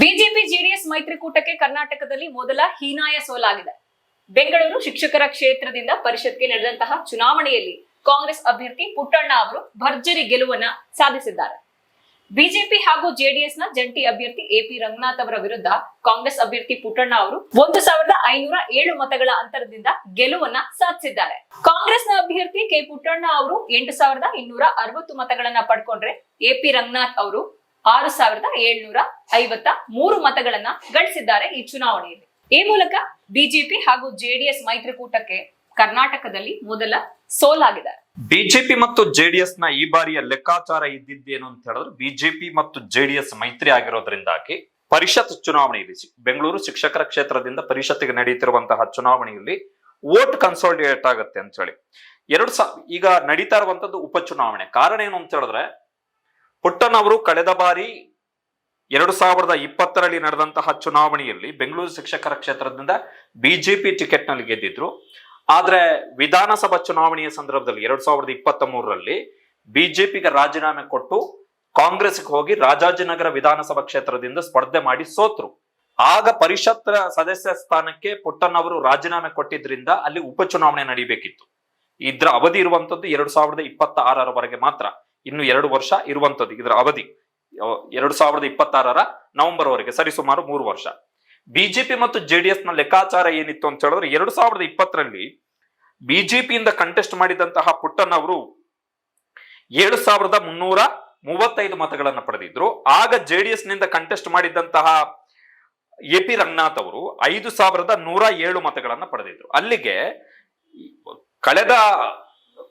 BJP JDS ಮೈತ್ರಿಕೂಟಕ್ಕೆ ಕರ್ನಾಟಕದಲ್ಲಿ ಮೊದಲ ಹೀನಾಯ ಸೋಲಾಗಿದೆ. ಬೆಂಗಳೂರು ಶಿಕ್ಷಕರ ಕ್ಷೇತ್ರದಿಂದ ಪರಿಷತ್ಗೆ ನಡೆದಂತಹ ಚುನಾವಣೆಯಲ್ಲಿ ಕಾಂಗ್ರೆಸ್ ಅಭ್ಯರ್ಥಿ ಪುಟ್ಟಣ್ಣ ಅವರು ಭರ್ಜರಿ ಗೆಲುವನ್ನ ಸಾಧಿಸಿದ್ದಾರೆ. ಬಿಜೆಪಿ ಹಾಗೂ ಜೆಡಿಎಸ್ನ ಜಂಟಿ ಅಭ್ಯರ್ಥಿ ಎಪಿ ರಂಗನಾಥ್ ಅವರ ವಿರುದ್ಧ ಕಾಂಗ್ರೆಸ್ ಅಭ್ಯರ್ಥಿ ಪುಟ್ಟಣ್ಣ ಅವರು ಒಂದು ಸಾವಿರದ ಐನೂರ ಏಳು ಮತಗಳ ಅಂತರದಿಂದ ಗೆಲುವನ್ನ ಸಾಧಿಸಿದ್ದಾರೆ. ಕಾಂಗ್ರೆಸ್ನ ಅಭ್ಯರ್ಥಿ ಕೆ ಪುಟ್ಟಣ್ಣ ಅವರು ಎಂಟು ಸಾವಿರದ ಇನ್ನೂರ ಅರವತ್ತು ಮತಗಳನ್ನ ಪಡ್ಕೊಂಡ್ರೆ ಎಪಿ ರಂಗನಾಥ್ ಅವರು ಆರು ಸಾವಿರದ ಏಳ್ನೂರ ಐವತ್ತ ಮೂರು ಮತಗಳನ್ನ ಗಳಿಸಿದ್ದಾರೆ ಈ ಚುನಾವಣೆಯಲ್ಲಿ. ಈ ಮೂಲಕ ಬಿಜೆಪಿ ಹಾಗೂ ಜೆಡಿಎಸ್ ಮೈತ್ರಿಕೂಟಕ್ಕೆ ಕರ್ನಾಟಕದಲ್ಲಿ ಮೊದಲ ಸೋಲಾಗಿದೆ. ಬಿಜೆಪಿ ಮತ್ತು ಜೆಡಿಎಸ್ನ ಈ ಬಾರಿಯ ಲೆಕ್ಕಾಚಾರ ಇದ್ದಿದ್ದೇನು ಅಂತ ಹೇಳಿದ್ರೆ ಬಿಜೆಪಿ ಮತ್ತು ಜೆಡಿಎಸ್ ಮೈತ್ರಿ ಆಗಿರೋದ್ರಿಂದಾಗಿ ಪರಿಷತ್ ಚುನಾವಣೆಯಲ್ಲಿ ಬೆಂಗಳೂರು ಶಿಕ್ಷಕರ ಕ್ಷೇತ್ರದಿಂದ ಪರಿಷತ್ತಿಗೆ ನಡೆಯುತ್ತಿರುವಂತಹ ಚುನಾವಣೆಯಲ್ಲಿ ವೋಟ್ ಕನ್ಸಾಲಿಡೇಟ್ ಆಗುತ್ತೆ ಅಂತ ಹೇಳಿ. ಎರಡು ಈಗ ನಡೀತಾ ಇರುವಂತದ್ದು ಉಪಚುನಾವಣೆ. ಕಾರಣ ಏನು ಅಂತ ಹೇಳಿದ್ರೆ ಪುಟ್ಟನ್ ಅವರು ಕಳೆದ ಬಾರಿ ಎರಡು ಸಾವಿರದ ಇಪ್ಪತ್ತರಲ್ಲಿ ನಡೆದಂತಹ ಚುನಾವಣೆಯಲ್ಲಿ ಬೆಂಗಳೂರು ಶಿಕ್ಷಕರ ಕ್ಷೇತ್ರದಿಂದ ಬಿಜೆಪಿ ಟಿಕೆಟ್ನಲ್ಲಿ ಗೆದ್ದಿದ್ರು. ಆದ್ರೆ ವಿಧಾನಸಭಾ ಚುನಾವಣೆಯ ಸಂದರ್ಭದಲ್ಲಿ ಎರಡು ಸಾವಿರದ ಇಪ್ಪತ್ತ ಮೂರರಲ್ಲಿ ಬಿಜೆಪಿಗೆ ರಾಜೀನಾಮೆ ಕೊಟ್ಟು ಕಾಂಗ್ರೆಸ್ಗೆ ಹೋಗಿ ರಾಜಾಜಿನಗರ ವಿಧಾನಸಭಾ ಕ್ಷೇತ್ರದಿಂದ ಸ್ಪರ್ಧೆ ಮಾಡಿ ಸೋತ್ರು. ಆಗ ಪರಿಷತ್ ಸದಸ್ಯ ಸ್ಥಾನಕ್ಕೆ ಪುಟ್ಟನ್ ಅವರು ರಾಜೀನಾಮೆ ಕೊಟ್ಟಿದ್ರಿಂದ ಅಲ್ಲಿ ಉಪಚುನಾವಣೆ ನಡೀಬೇಕಿತ್ತು. ಇದ್ರ ಅವಧಿ ಇರುವಂತದ್ದು ಎರಡು ಸಾವಿರದ ಇಪ್ಪತ್ತ ಆರರವರೆಗೆ ಮಾತ್ರ. ಇನ್ನು ಎರಡು ವರ್ಷ ಇರುವಂತದ್ದು ಇದರ ಅವಧಿ ಎರಡು ಸಾವಿರದ ಇಪ್ಪತ್ತಾರರ ನವೆಂಬರ್ ವರೆಗೆ ಸರಿಸುಮಾರು ಮೂರು ವರ್ಷ. ಬಿಜೆಪಿ ಮತ್ತು ಜೆಡಿಎಸ್ನ ಲೆಕ್ಕಾಚಾರ ಏನಿತ್ತು ಅಂತ ಹೇಳಿದ್ರೆ, ಎರಡು ಸಾವಿರದ ಇಪ್ಪತ್ತರಲ್ಲಿ ಬಿಜೆಪಿಯಿಂದ ಕಂಟೆಸ್ಟ್ ಮಾಡಿದಂತಹ ಪುಟ್ಟನ್ ಅವರು ಏಳು ಸಾವಿರದ ಮುನ್ನೂರ ಮೂವತ್ತೈದು ಮತಗಳನ್ನು ಪಡೆದಿದ್ರು. ಆಗ ಜೆಡಿಎಸ್ನಿಂದ ಕಂಟೆಸ್ಟ್ ಮಾಡಿದಂತಹ ಎ ಪಿ ರಂಗನಾಥ್ ಅವರು ಐದು ಸಾವಿರದ ನೂರ ಏಳು ಮತಗಳನ್ನು ಪಡೆದಿದ್ರು. ಅಲ್ಲಿಗೆ ಕಳೆದ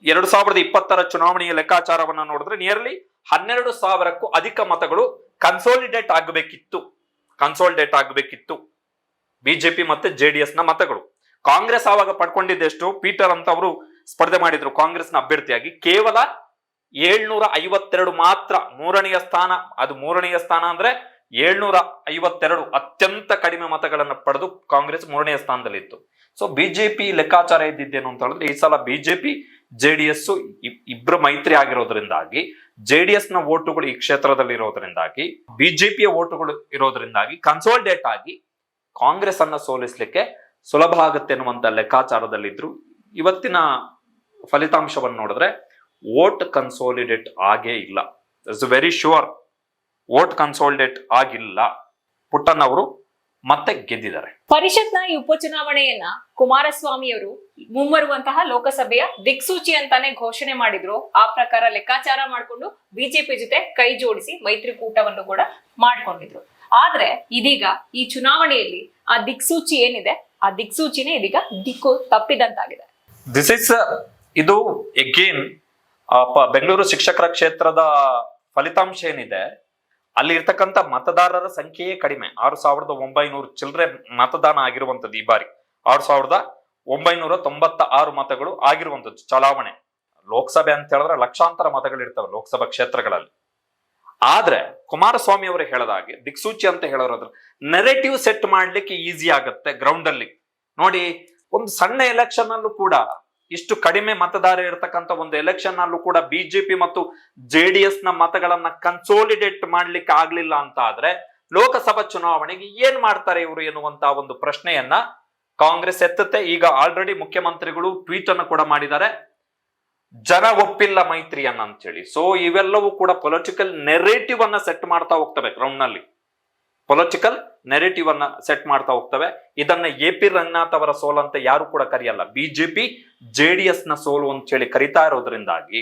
ಎರಡು ಸಾವಿರದ ಇಪ್ಪತ್ತರ ಚುನಾವಣೆಯ ಲೆಕ್ಕಾಚಾರವನ್ನ ನೋಡಿದ್ರೆ ನಿಯರ್ಲಿ ಹನ್ನೆರಡು ಸಾವಿರಕ್ಕೂ ಅಧಿಕ ಮತಗಳು ಕನ್ಸೋಲಿಡೇಟ್ ಆಗಬೇಕಿತ್ತು. ಕನ್ಸೋಲಿಡೇಟ್ ಆಗಬೇಕಿತ್ತು. ಬಿಜೆಪಿ ಮತ್ತೆ ಜೆಡಿಎಸ್ನ ಮತಗಳು. ಕಾಂಗ್ರೆಸ್ ಆವಾಗ ಪಡ್ಕೊಂಡಿದ್ದೆಷ್ಟು ಪೀಟರ್ ಅಂತ ಅವರು ಸ್ಪರ್ಧೆ ಮಾಡಿದ್ರು ಕಾಂಗ್ರೆಸ್ನ ಅಭ್ಯರ್ಥಿಯಾಗಿ. ಕೇವಲ ಏಳ್ನೂರ ಐವತ್ತೆರಡು ಮಾತ್ರ ಮೂರನೆಯ ಸ್ಥಾನ, ಅದು ಮೂರನೆಯ ಸ್ಥಾನ ಅಂದ್ರೆ ಏಳ್ನೂರ ಐವತ್ತೆರಡು ಅತ್ಯಂತ ಕಡಿಮೆ ಮತಗಳನ್ನು ಪಡೆದು ಕಾಂಗ್ರೆಸ್ ಮೂರನೆಯ ಸ್ಥಾನದಲ್ಲಿತ್ತು. ಸೊ ಬಿಜೆಪಿ ಲೆಕ್ಕಾಚಾರ ಇದ್ದಿದ್ದೇನು ಅಂತ ಹೇಳಿದ್ರೆ ಈ ಸಲ ಬಿಜೆಪಿ ಜೆಡಿಎಸ್ ಇಬ್ರು ಮೈತ್ರಿ ಆಗಿರೋದ್ರಿಂದಾಗಿ ಜೆಡಿಎಸ್ನ ಓಟುಗಳು ಈ ಕ್ಷೇತ್ರದಲ್ಲಿ ಇರೋದ್ರಿಂದಾಗಿ ಬಿಜೆಪಿಯ ಓಟುಗಳು ಇರೋದ್ರಿಂದಾಗಿ ಕನ್ಸೋಲ್ಡೇಟ್ ಆಗಿ ಕಾಂಗ್ರೆಸ್ ಅನ್ನ ಸೋಲಿಸ್ಲಿಕ್ಕೆ ಸುಲಭ ಆಗುತ್ತೆ ಅನ್ನುವಂತ ಲೆಕ್ಕಾಚಾರದಲ್ಲಿದ್ರು. ಇವತ್ತಿನ ಫಲಿತಾಂಶವನ್ನು ನೋಡಿದ್ರೆ ವೋಟ್ ಕನ್ಸೋಲಿಡೇಟ್ ಆಗೇ ಇಲ್ಲ. It's very sure vote consolidate ಆಗಿಲ್ಲ. ಪುಟ್ಟನ್ ಅವರು ಮತ್ತೆ ಗೆದ್ದಿದ್ದಾರೆ. ಪರಿಷತ್ನ ಈ ಉಪಚುನಾವಣೆಯನ್ನ ಕುಮಾರಸ್ವಾಮಿ ಅವರು ಮುಂಬರುವಂತಹ ಲೋಕಸಭೆಯ ದಿಕ್ಸೂಚಿ ಅಂತಾನೆ ಘೋಷಣೆ ಮಾಡಿದ್ರು. ಆ ಪ್ರಕಾರ ಲೆಕ್ಕಾಚಾರ ಮಾಡಿಕೊಂಡು ಬಿಜೆಪಿ ಜೊತೆ ಕೈ ಜೋಡಿಸಿ ಮೈತ್ರಿಕೂಟವನ್ನು ಕೂಡ ಮಾಡ್ಕೊಂಡಿದ್ರು. ಆದ್ರೆ ಇದೀಗ ಈ ಚುನಾವಣೆಯಲ್ಲಿ ಆ ದಿಕ್ಸೂಚಿ ಏನಿದೆ ಆ ದಿಕ್ಸೂಚಿನೇ ಇದೀಗ ದಿಕ್ಕು ತಪ್ಪಿದಂತಾಗಿದೆ. ದಿಸ್ ಇಸ್ ಇದು ಎಗೇನ್ ಬೆಂಗಳೂರು ಶಿಕ್ಷಕರ ಕ್ಷೇತ್ರದ ಫಲಿತಾಂಶ ಏನಿದೆ ಅಲ್ಲಿ ಇರ್ತಕ್ಕಂಥ ಮತದಾರರ ಸಂಖ್ಯೆಯೇ ಕಡಿಮೆ. ಆರು ಸಾವಿರದ ಒಂಬೈನೂರು ಚಿಲ್ಲರೆ ಮತದಾನ ಆಗಿರುವಂತದ್ದು ಈ ಬಾರಿ. ಆರು ಸಾವಿರದ ಒಂಬೈನೂರ ತೊಂಬತ್ತ ಆರು ಮತಗಳು ಆಗಿರುವಂತದ್ದು ಚಲಾವಣೆ. ಲೋಕಸಭೆ ಅಂತ ಹೇಳಿದ್ರೆ ಲಕ್ಷಾಂತರ ಮತಗಳು ಇರ್ತವೆ ಲೋಕಸಭಾ ಕ್ಷೇತ್ರಗಳಲ್ಲಿ. ಆದ್ರೆ ಕುಮಾರಸ್ವಾಮಿ ಅವರು ಹೇಳದ ಹಾಗೆ, ದಿಕ್ಸೂಚಿ ಅಂತ ಹೇಳೋದ್ರ ನೆರೆಟಿವ್ ಸೆಟ್ ಮಾಡ್ಲಿಕ್ಕೆ ಈಸಿ ಆಗತ್ತೆ ಗ್ರೌಂಡ್ ಅಲ್ಲಿ. ನೋಡಿ, ಒಂದು ಸಣ್ಣ ಎಲೆಕ್ಷನ್ ಅಲ್ಲೂ ಕೂಡ ಇಷ್ಟು ಕಡಿಮೆ ಮತದಾರ ಇರತಕ್ಕಂತ ಒಂದು ಎಲೆಕ್ಷನ್ ಅಲ್ಲೂ ಕೂಡ ಬಿಜೆಪಿ ಮತ್ತು ಜೆಡಿಎಸ್ನ ಮತಗಳನ್ನ ಕನ್ಸೋಲಿಡೇಟ್ ಮಾಡ್ಲಿಕ್ಕೆ ಆಗ್ಲಿಲ್ಲ ಅಂತ ಆದ್ರೆ ಲೋಕಸಭಾ ಚುನಾವಣೆಗೆ ಏನ್ ಮಾಡ್ತಾರೆ ಇವರು ಎನ್ನುವಂತಹ ಒಂದು ಪ್ರಶ್ನೆಯನ್ನ ಕಾಂಗ್ರೆಸ್ ಎತ್ತುತ್ತೆ. ಈಗ ಆಲ್ರೆಡಿ ಮುಖ್ಯಮಂತ್ರಿಗಳು ಟ್ವೀಟ್ ಅನ್ನು ಕೂಡ ಮಾಡಿದ್ದಾರೆ. ಜನ ಒಪ್ಪಿಲ್ಲ ಮೈತ್ರಿಯನ್ನ ಅಂತೇಳಿ ಸೊ ಇವೆಲ್ಲವೂ ಕೂಡ ಪೊಲಿಟಿಕಲ್ ನೆರೇಟಿವ್ ಅನ್ನ ಸೆಟ್ ಮಾಡ್ತಾ ಹೋಗ್ತವೆ ಗ್ರೌಂಡ್ನಲ್ಲಿ. ಪೊಲಿಟಿಕಲ್ ನೆರೇಟಿವ್ ಅನ್ನ ಸೆಟ್ ಮಾಡ್ತಾ ಹೋಗ್ತವೆ. ಇದನ್ನ ಎ ಪಿ ರಂಗನಾಥ್ ಅವರ ಸೋಲು ಅಂತ ಯಾರು ಕೂಡ ಕರೆಯಲ್ಲ. ಬಿಜೆಪಿ ಜೆಡಿಎಸ್ನ ಸೋಲು ಅಂತ ಹೇಳಿ ಕರಿತಾ ಇರೋದ್ರಿಂದಾಗಿ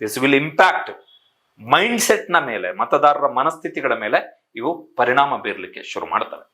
ದಿಸ್ ವಿಲ್ ಇಂಪ್ಯಾಕ್ಟ್ ಮೈಂಡ್ ಸೆಟ್ನ ಮೇಲೆ, ಮತದಾರರ ಮನಸ್ಥಿತಿಗಳ ಮೇಲೆ ಇವು ಪರಿಣಾಮ ಬೀರ್ಲಿಕ್ಕೆ ಶುರು ಮಾಡ್ತವೆ.